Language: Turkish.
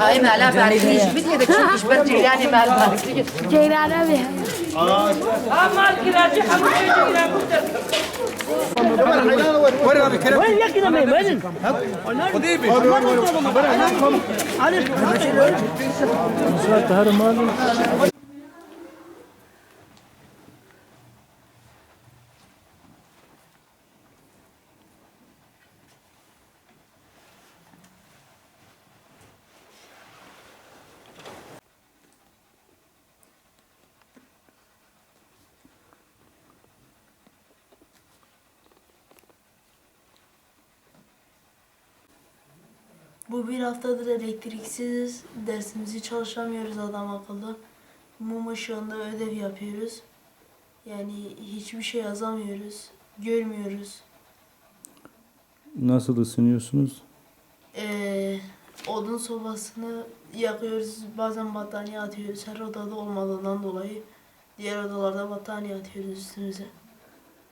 Ay mala barikli iş bitmedi. Çünkü iş ben Ceylan'ı mal barikli. Ceylan abi. Amal kiracı hamur çocuklar burada. وين يا كده وين؟ قضيبي Bu bir haftadır elektriksiziz. Dersimizi çalışamıyoruz adam akıllı. Mum ışığında ödev yapıyoruz. Yani hiçbir şey yazamıyoruz. Görmüyoruz. Nasıl ısınıyorsunuz? Ee, odun sobasını yakıyoruz. Bazen battaniye atıyoruz. Her odada olmadığından dolayı diğer odalarda battaniye atıyoruz üstümüze.